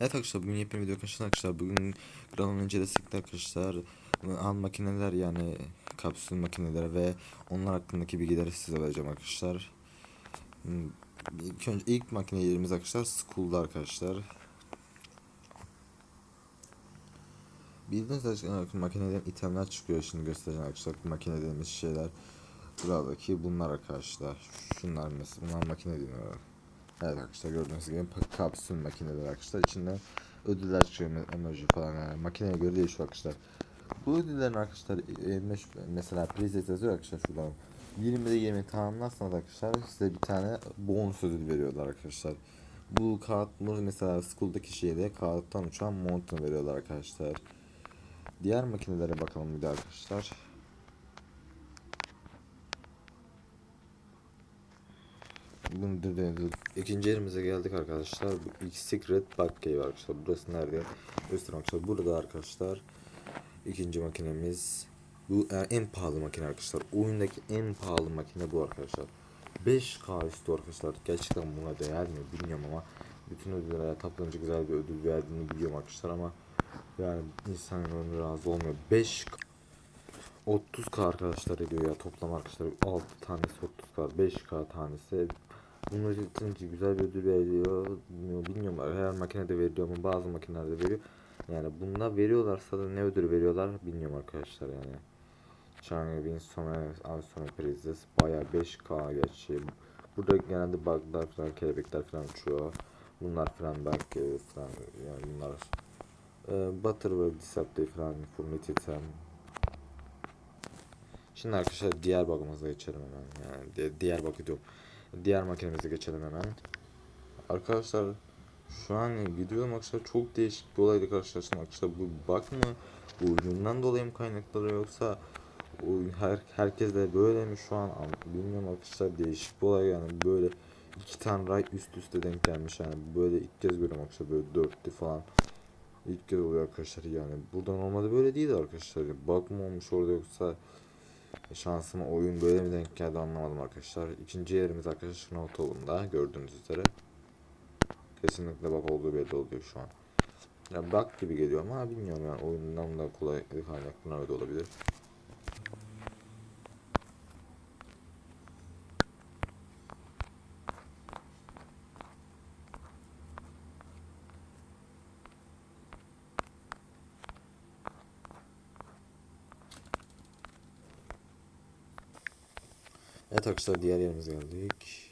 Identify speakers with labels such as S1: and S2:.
S1: Evet arkadaşlar bugün yepyeni video arkadaşlar arkadaşlar bugün Graf'ın incelesek arkadaşlar an makineler yani kapsül makineler ve onlar hakkındaki bilgileri size vereceğim arkadaşlar. Hmm, İlk önce ilk makine yerimiz arkadaşlar School'da arkadaşlar. Bildiğiniz üzere makineden itemler çıkıyor şimdi göstereceğim arkadaşlar makine dediğimiz şeyler. Buradaki bunlar arkadaşlar. Şunlar mesela bunlar makine deniyor. Evet arkadaşlar gördüğünüz gibi kapsül makineler arkadaşlar içinden ödüller çıkıyor emoji falan yani makineye göre değişiyor arkadaşlar. Bu ödüllerin arkadaşlar e, mesela prize yazıyor arkadaşlar şuradan 20'de 20 tamamlarsanız arkadaşlar size bir tane bonus ödül veriyorlar arkadaşlar. Bu kağıt mesela school'daki şeyde kağıttan uçan montunu veriyorlar arkadaşlar. Diğer makinelere bakalım bir de arkadaşlar. İkinci yerimize geldik arkadaşlar. Bu ilk Secret Bug Cave arkadaşlar. Burası nerede? Göstereyim arkadaşlar. Burada arkadaşlar. ikinci makinemiz. Bu e, en pahalı makine arkadaşlar. Oyundaki en pahalı makine bu arkadaşlar. 5K üstü arkadaşlar. Gerçekten buna değer mi bilmiyorum ama bütün ödüllere toplanınca güzel bir ödül verdiğini biliyorum arkadaşlar ama yani insan ömrü razı olmuyor. 5 30k arkadaşlar ediyor ya toplam arkadaşlar 6 tanesi 30k 5k tanesi bunun için güzel bir ödül veriyor. Bilmiyorum, bilmiyorum. Her makinede veriyor mu? Bazı makinelerde veriyor. Yani bunda veriyorlarsa da ne ödül veriyorlar bilmiyorum arkadaşlar yani. Chang'e bin sonra sonra prizes baya 5k gerçi. Burada genelde buglar falan kelebekler falan uçuyor. Bunlar falan belki falan yani bunlar e, Butterworth Disaptay falan Furnited item Şimdi arkadaşlar diğer bug'ımıza geçelim hemen. Yani di- diğer bug diyorum. Diğer makinemize geçelim hemen. Arkadaşlar şu an gidiyorum. Arkadaşlar çok değişik bir olayla karşılaştım. Arkadaşlar. Bu bug mı? Oyunundan dolayı mı kaynakları yoksa oyun her, herkes de böyle mi şu an? Bilmiyorum arkadaşlar. Değişik bir olay yani. Böyle iki tane ray üst üste denk gelmiş. Yani böyle ilk kez görüyorum arkadaşlar. Böyle dörtlü falan ilk kez oluyor arkadaşlar. Yani burada normalde böyle değildi arkadaşlar. Bug mı olmuş orada yoksa Şansıma oyun böyle mi denk geldi anlamadım arkadaşlar. İkinci yerimiz arkadaşlar Şınav Town'da gördüğünüz üzere. Kesinlikle bak olduğu belli oluyor şu an. Ya bak gibi geliyor ama bilmiyorum yani oyundan da kolay kaynaklı da olabilir. Evet arkadaşlar diğer yerimize geldik.